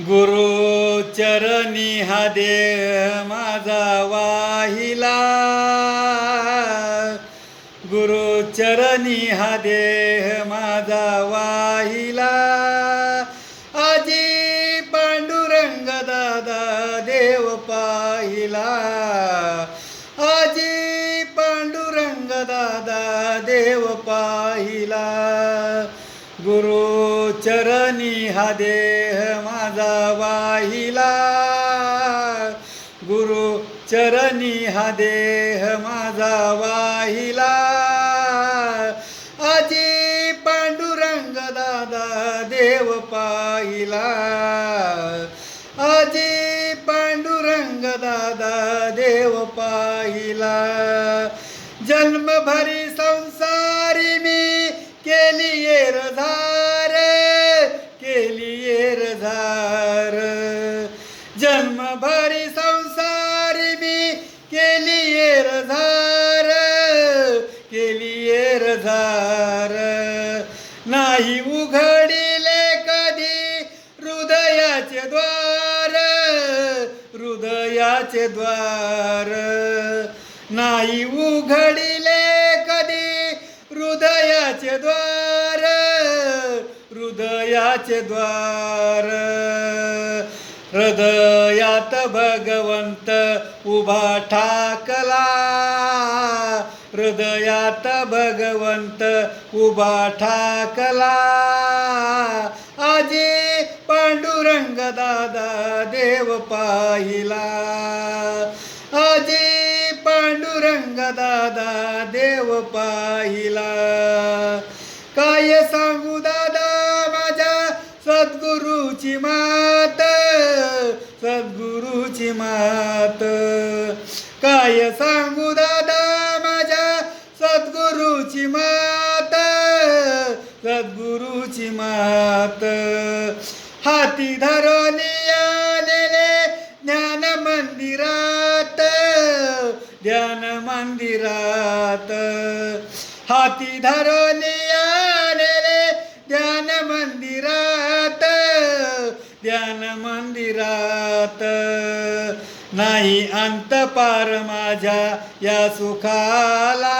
गुरु चरणी हा देह माझा वाहिला. गुरु चरणी हा देह माझा वाहिला. आजी पांडुरंग दादा देव पाहिला. आजी पांडुरंग दादा देव पाहिला. गुरु चरणी हा देह माझा वाहिला. गुरु चरणी हा देह माझा वाहिला. आजी पांडुरंग दादा देव पाहिला. आजी पांडुरंग दादा देव पाहिला. जन्मभरी नाही उघडिले कधी हृदयाचे द्वार हृदयाचे द्वार. नाही उघडिले कधी हृदयाचे द्वार हृदयाचे द्वार. हृदयात भगवंत उभा ठाकला हृदयात भगवंत उभा ठाकला. अजे पांडुरंग दादा देव पाहिला. अजे पांडुरंग दादा देव पाहिला. काय सांगू दादा माझ्या सद्गुरूची मात? सद्गुरूची मात. काय सांगू दादा सद्गुरूची मात. हाती धरणी आलेले ज्ञान मंदिरात ध्यान मंदिरात. हाती धरणी आलेले ध्यान मंदिरात ध्यान मंदिरात. नाही अंत पार माझ्या या सुखाला.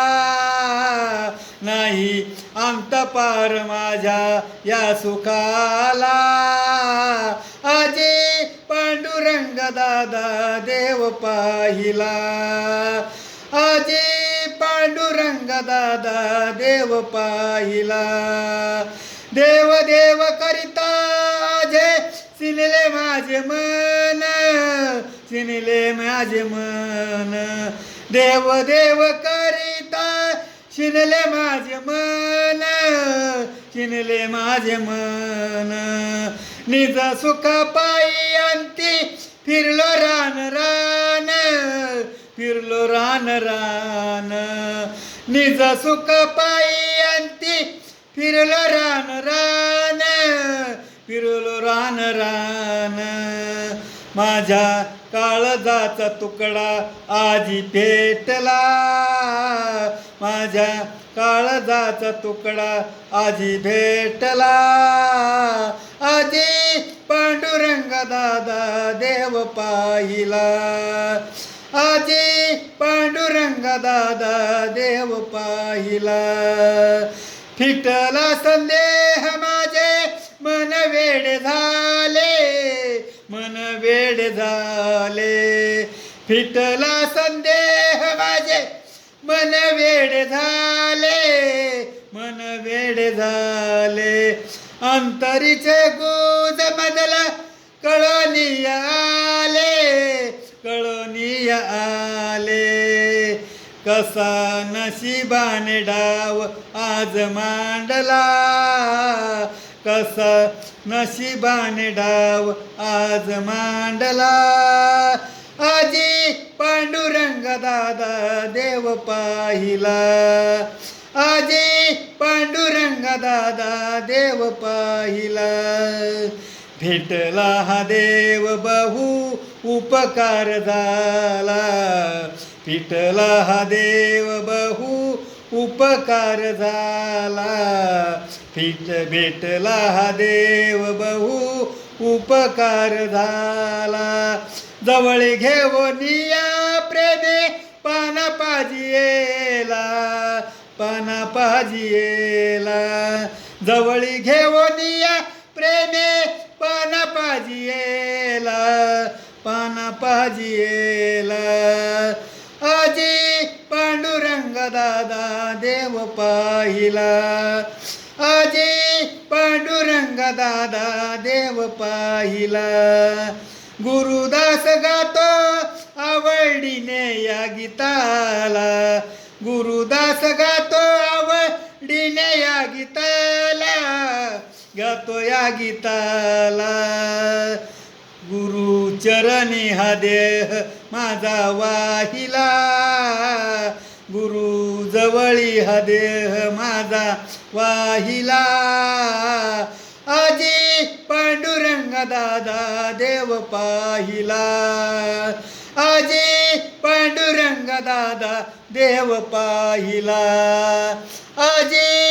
नाही. अंत पार माझ्या या सुखाला. आजी पांडुरंग दादा देव पाहिला. आजी पांडुरंग दादा देव पाहिला. देव देव करिता जे सिनले माझे मन सिनले माझे मन. देव देव करी शिनले माझे मन शिनले माझे मन. निज सुखा पायी अंती फिरलो रान रान फिरलो रान रान. निज सुख पायी अंती फिरलो रान रान फिरलो रान रान. माझ्या काळजाचा तुकडा आजी पेटला. माझ्या काळजाचा तुकडा आजी भेटला. आजी पांडुरंग दादा देव पाहिला. आजी पांडुरंग दादा देव पाहिला. फिटला संदेह माझे मन वेड झाले मन वेड झाले. फिटला संदेह माझे मन वेड झाले मन वेड झाले. अंतरीचे गुज बदला कळोनी आले कळोनी आले. कसा नशिबाने डाव आज मांडला कसा नशिबाने डाव आज मांडला. आजी पांडुरंग दादा देव पाहिला. आजे पांडुरंग दादा देव पाहिला. भेटला हा देव बहु उपकार झाला. पिटला हा देव बहु उपकार झाला. पीठ भेटला हा देव बहु उपकार झाला. जवळ घेऊनिया प्रेमे. पाना पाजियेला पाना पाजियेला. जवळी घेऊनिया प्रेमे. पाना पाजियेला पाना पाजियेला. आजी पांडुरंग दादा देव पाहिला. आजी पांडुरंग दादा देव पाहिला. गुरुदास गातो आवडीने या गीताला. गुरुदास गातो आवडीने या गीताला. गातो या गीताला. गुरु चरणी हा देह माझा वाहिला. गुरु जवळी हा देह माझा वाहिला. दादा देव पाहिला. आजी पांडुरंग दादा देव पाहिला. आजी